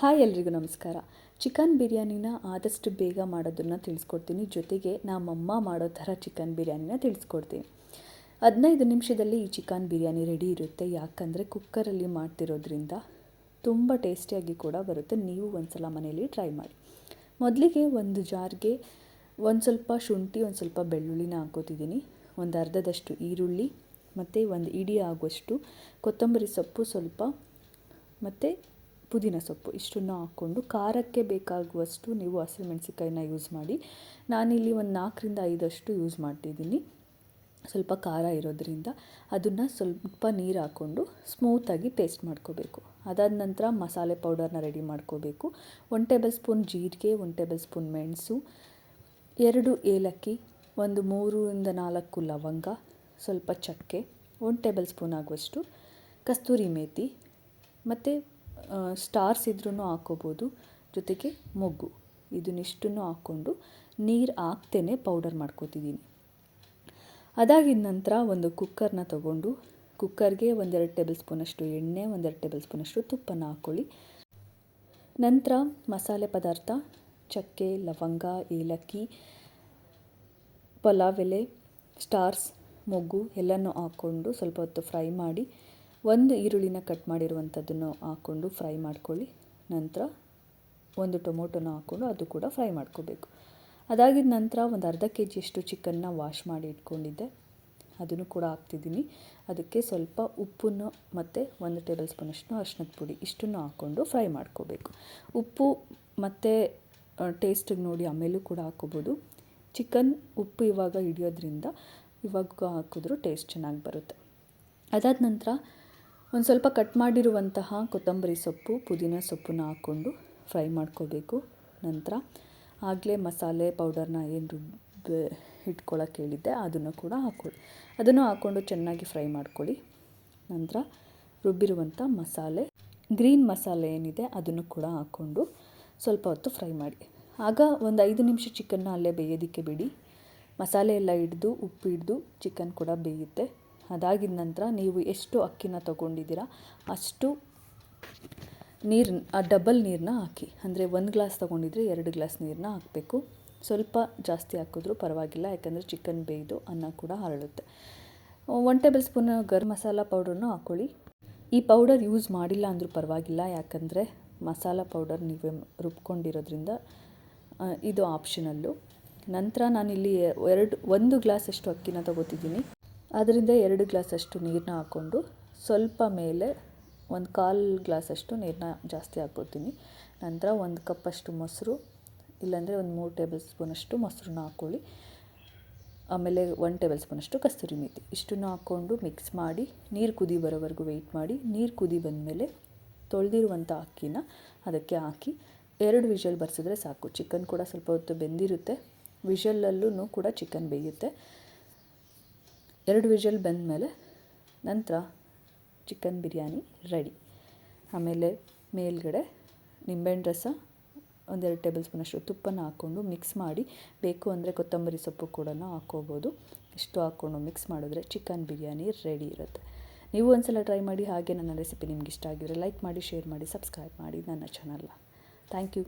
Hi ಎಲ್ರಿಗೂ ನಮಸ್ಕಾರ. Chicken ಬಿರಿಯಾನಿನ ಆದಷ್ಟು ಬೇಗ ಮಾಡೋದನ್ನು ತಿಳಿಸ್ಕೊಡ್ತೀನಿ. ಜೊತೆಗೆ ನಮ್ಮಮ್ಮ ಮಾಡೋ ಥರ ಚಿಕನ್ ಬಿರಿಯಾನಿನ ತಿಳಿಸ್ಕೊಡ್ತೀನಿ. ಹದಿನೈದು ನಿಮಿಷದಲ್ಲಿ ಈ ಚಿಕನ್ ಬಿರಿಯಾನಿ ರೆಡಿ ಇರುತ್ತೆ. ಯಾಕಂದರೆ ಕುಕ್ಕರಲ್ಲಿ ಮಾಡ್ತಿರೋದ್ರಿಂದ ತುಂಬ ಟೇಸ್ಟಿಯಾಗಿ ಕೂಡ ಬರುತ್ತೆ. ನೀವು ಒಂದ್ಸಲ ಮನೆಯಲ್ಲಿ ಟ್ರೈ ಮಾಡಿ. ಮೊದಲಿಗೆ ಒಂದು ಜಾರ್ಗೆ ಒಂದು ಸ್ವಲ್ಪ ಶುಂಠಿ, ಒಂದು ಸ್ವಲ್ಪ ಬೆಳ್ಳುಳ್ಳಿನ ಹಾಕೋತಿದ್ದೀನಿ ಒಂದು ಅರ್ಧದಷ್ಟು ಈರುಳ್ಳಿ, ಮತ್ತು ಒಂದು ಇಡಿ ಆಗುವಷ್ಟು ಕೊತ್ತಂಬರಿ ಸೊಪ್ಪು ಸ್ವಲ್ಪ, ಮತ್ತು ಪುದೀನ ಸೊಪ್ಪು ಇಷ್ಟನ್ನು ಹಾಕ್ಕೊಂಡು ಖಾರಕ್ಕೆ ಬೇಕಾಗುವಷ್ಟು ನೀವು ಹಸಿಮೆಣ್ಸಿಕಾಯಿನ ಯೂಸ್ ಮಾಡಿ. ನಾನಿಲ್ಲಿ ಒಂದು ನಾಲ್ಕರಿಂದ ಐದಷ್ಟು ಯೂಸ್ ಮಾಡ್ತಿದ್ದೀನಿ ಸ್ವಲ್ಪ ಖಾರ ಇರೋದ್ರಿಂದ ಅದನ್ನು ಸ್ವಲ್ಪ ನೀರು ಹಾಕ್ಕೊಂಡು ಸ್ಮೂತಾಗಿ ಪೇಸ್ಟ್ ಮಾಡ್ಕೋಬೇಕು. ಅದಾದ ನಂತರ ಮಸಾಲೆ ಪೌಡರ್ನ ರೆಡಿ ಮಾಡ್ಕೋಬೇಕು. ಒನ್ ಟೇಬಲ್ ಸ್ಪೂನ್ ಜೀರಿಗೆ ಒನ್ ಟೇಬಲ್ ಸ್ಪೂನ್ ಮೆಣಸು, ಎರಡು ಏಲಕ್ಕಿ, ಒಂದು ಮೂರರಿಂದ ನಾಲ್ಕು ಲವಂಗ, ಸ್ವಲ್ಪ ಚಕ್ಕೆ ಒನ್ ಟೇಬಲ್ ಸ್ಪೂನ್ ಆಗುವಷ್ಟು ಕಸ್ತೂರಿ ಮೇಥಿ ಮತ್ತು ಸ್ಟಾರ್ಸ್ ಇದ್ರೂ ಹಾಕ್ಕೋಬೋದು ಜೊತೆಗೆ ಮೊಗ್ಗು, ಇದನ್ನಿಷ್ಟನ್ನು ಹಾಕ್ಕೊಂಡು ನೀರು ಹಾಕ್ತೇನೆ ಪೌಡರ್ ಮಾಡ್ಕೋತಿದ್ದೀನಿ ಅದಾಗಿದ ನಂತರ ಒಂದು ಕುಕ್ಕರ್ನ ತಗೊಂಡು ಕುಕ್ಕರ್ಗೆ ಒಂದೆರಡು ಟೇಬಲ್ ಸ್ಪೂನಷ್ಟು ಎಣ್ಣೆ, ಒಂದೆರಡು ಟೇಬಲ್ ಸ್ಪೂನಷ್ಟು ತುಪ್ಪನ ಹಾಕ್ಕೊಳ್ಳಿ ನಂತರ ಮಸಾಲೆ ಪದಾರ್ಥ, ಚಕ್ಕೆ, ಲವಂಗ, ಏಲಕ್ಕಿ, ಪಲಾವ್ ಎಲೆ ಸ್ಟಾರ್ಸ್ ಮೊಗ್ಗು ಎಲ್ಲನೂ ಹಾಕ್ಕೊಂಡು ಸ್ವಲ್ಪ ಹೊತ್ತು ಫ್ರೈ ಮಾಡಿ ಒಂದು ಈರುಳ್ಳಿನ ಕಟ್ ಮಾಡಿರುವಂಥದ್ದನ್ನು ಹಾಕ್ಕೊಂಡು ಫ್ರೈ ಮಾಡ್ಕೊಳ್ಳಿ. ನಂತರ ಒಂದು ಟೊಮೊಟೊನ ಹಾಕ್ಕೊಂಡು ಅದು ಕೂಡ ಫ್ರೈ ಮಾಡ್ಕೋಬೇಕು. ಅದಾಗಿದ ನಂತರ ಒಂದು ಅರ್ಧ ಕೆ ಜಿಯಷ್ಟು ಚಿಕನ್ನ ವಾಶ್ ಮಾಡಿ ಇಟ್ಕೊಂಡಿದ್ದೆ. ಅದನ್ನು ಕೂಡ ಹಾಕ್ತಿದ್ದೀನಿ. ಅದಕ್ಕೆ ಸ್ವಲ್ಪ ಉಪ್ಪನ್ನು ಮತ್ತು ಒಂದು ಟೇಬಲ್ ಸ್ಪೂನಷ್ಟು ಅರ್ಶಿನದ ಪುಡಿ ಇಷ್ಟನ್ನು ಹಾಕ್ಕೊಂಡು ಫ್ರೈ ಮಾಡ್ಕೋಬೇಕು. ಉಪ್ಪು ಮತ್ತು ಟೇಸ್ಟಿಗೆ ನೋಡಿ ಆಮೇಲೂ ಕೂಡ ಹಾಕೋಬೋದು ಚಿಕನ್ ಉಪ್ಪು ಇವಾಗ ಹಿಡಿಯೋದ್ರಿಂದ ಇವಾಗ ಹಾಕಿದ್ರೂ ಟೇಸ್ಟ್ ಚೆನ್ನಾಗಿ ಬರುತ್ತೆ. ಅದಾದ ನಂತರ ಒಂದು ಸ್ವಲ್ಪ ಕಟ್ ಮಾಡಿರುವಂತಹ ಕೊತ್ತಂಬರಿ ಸೊಪ್ಪು, ಪುದೀನ ಸೊಪ್ಪನ್ನ ಹಾಕ್ಕೊಂಡು ಫ್ರೈ ಮಾಡ್ಕೋಬೇಕು. ನಂತರ ಆಗಲೇ ಮಸಾಲೆ ಪೌಡರ್ನ ಏನು ರುಬ್ಬ ಇಟ್ಕೊಳ್ಳೋಕೆ ಹೇಳಿದ್ದೆ, ಅದನ್ನು ಕೂಡ ಹಾಕ್ಕೊಳ್ಳಿ ಅದನ್ನು ಹಾಕ್ಕೊಂಡು ಚೆನ್ನಾಗಿ ಫ್ರೈ ಮಾಡ್ಕೊಳ್ಳಿ. ನಂತರ ರುಬ್ಬಿರುವಂಥ ಮಸಾಲೆ, ಗ್ರೀನ್ ಮಸಾಲೆ ಏನಿದೆ ಅದನ್ನು ಕೂಡ ಹಾಕ್ಕೊಂಡು ಸ್ವಲ್ಪ ಹೊತ್ತು ಫ್ರೈ ಮಾಡಿ. ಆಗ ಒಂದು ಐದು ನಿಮಿಷ ಚಿಕನ್ನ ಅಲ್ಲೇ ಬೇಯೋದಕ್ಕೆ ಬಿಡಿ. ಮಸಾಲೆ ಎಲ್ಲ ಹಿಡ್ದು, ಉಪ್ಪು ಹಿಡ್ದು ಚಿಕನ್ ಕೂಡ ಬೇಯುತ್ತೆ. ಅದಾಗಿದ ನಂತರ ನೀವು ಎಷ್ಟು ಅಕ್ಕಿನ ತೊಗೊಂಡಿದ್ದೀರಾ, ಅಷ್ಟು ನೀರು ಡಬಲ್ ನೀರನ್ನ ಹಾಕಿ. ಅಂದರೆ ಒಂದು ಗ್ಲಾಸ್ ತೊಗೊಂಡಿದ್ರೆ ಎರಡು ಗ್ಲಾಸ್ ನೀರನ್ನ ಹಾಕಬೇಕು. ಸ್ವಲ್ಪ ಜಾಸ್ತಿ ಹಾಕಿದ್ರೂ ಪರವಾಗಿಲ್ಲ, ಯಾಕಂದರೆ ಚಿಕನ್ ಬೇಯ್ದು ಅನ್ನ ಕೂಡ ಹರಳುತ್ತೆ. One tablespoon garam masala ಪೌಡರ್ನೂ ಹಾಕ್ಕೊಳ್ಳಿ ಈ ಪೌಡರ್ ಯೂಸ್ ಮಾಡಿಲ್ಲ ಅಂದರೂ ಪರವಾಗಿಲ್ಲ, ಯಾಕಂದರೆ ಮಸಾಲ ಪೌಡರ್ ನೀವೇ ರುಬ್ಕೊಂಡಿರೋದ್ರಿಂದ ಇದು ಆಪ್ಷನಲ್ಲು ನಂತರ ನಾನಿಲ್ಲಿ ಎರಡು, ಒಂದು ಗ್ಲಾಸಷ್ಟು ಅಕ್ಕಿನ ತೊಗೋತಿದ್ದೀನಿ. ಅದರಿಂದ ಎರಡು ಗ್ಲಾಸಷ್ಟು ನೀರನ್ನ ಹಾಕ್ಕೊಂಡು ಸ್ವಲ್ಪ ಮೇಲೆ ಒಂದು ಕಾಲು ಗ್ಲಾಸಷ್ಟು ನೀರನ್ನ ಜಾಸ್ತಿ ಹಾಕ್ಕೊಳ್ತೀನಿ ನಂತರ ಒಂದು ಕಪ್ಪಷ್ಟು ಮೊಸರು, ಇಲ್ಲಾಂದರೆ ಒಂದು ಮೂರು ಟೇಬಲ್ ಸ್ಪೂನಷ್ಟು ಮೊಸರನ್ನ ಹಾಕ್ಕೊಳ್ಳಿ. ಆಮೇಲೆ ಒನ್ ಟೇಬಲ್ ಸ್ಪೂನಷ್ಟು ಕಸ್ತೂರಿ ಮೇಥಿ ಇಷ್ಟನ್ನು ಹಾಕ್ಕೊಂಡು ಮಿಕ್ಸ್ ಮಾಡಿ, ನೀರು ಕುದಿ ಬರೋವರೆಗೂ ವೆಯ್ಟ್ ಮಾಡಿ. ನೀರು ಕುದಿ ಬಂದಮೇಲೆ ತೊಳೆದಿರುವಂಥ ಅಕ್ಕಿನ ಅದಕ್ಕೆ ಹಾಕಿ, ಎರಡು ವಿಷಲ್ ಬರ್ಸಿದ್ರೆ ಸಾಕು. ಚಿಕನ್ ಕೂಡ ಸ್ವಲ್ಪ ಹೊತ್ತು ಬೆಂದಿರುತ್ತೆ. ವಿಷಲಲ್ಲೂ ಕೂಡ ಚಿಕನ್ ಬೇಯುತ್ತೆ. ಎರಡು ವಿಷಲ್ ಬಂದಮೇಲೆ ನಂತರ ಚಿಕನ್ ಬಿರಿಯಾನಿ ರೆಡಿ. ಆಮೇಲೆ ಮೇಲ್ಗಡೆ ನಿಂಬೆಹಣ್ಣು ರಸ, ಒಂದೆರಡು ಟೇಬಲ್ ಸ್ಪೂನಷ್ಟು ತುಪ್ಪನ ಹಾಕ್ಕೊಂಡು ಮಿಕ್ಸ್ ಮಾಡಿ, ಬೇಕು ಅಂದರೆ ಕೊತ್ತಂಬರಿ ಸೊಪ್ಪು ಕೂಡ ಹಾಕ್ಕೋಬೋದು. ಇಷ್ಟು ಹಾಕ್ಕೊಂಡು ಮಿಕ್ಸ್ ಮಾಡಿದ್ರೆ ಚಿಕನ್ ಬಿರಿಯಾನಿ ರೆಡಿ ಇರುತ್ತೆ. ನೀವು ಒಂದ್ಸಲ ಟ್ರೈ ಮಾಡಿ, ಹಾಗೆ ನನ್ನ ರೆಸಿಪಿ ನಿಮ್ಗೆ ಇಷ್ಟ ಆಗಿದ್ರೆ ಲೈಕ್ ಮಾಡಿ, ಶೇರ್ ಮಾಡಿ, ಸಬ್ಸ್ಕ್ರೈಬ್ ಮಾಡಿ ನನ್ನ ಚಾನಲ್ನ. Thank you.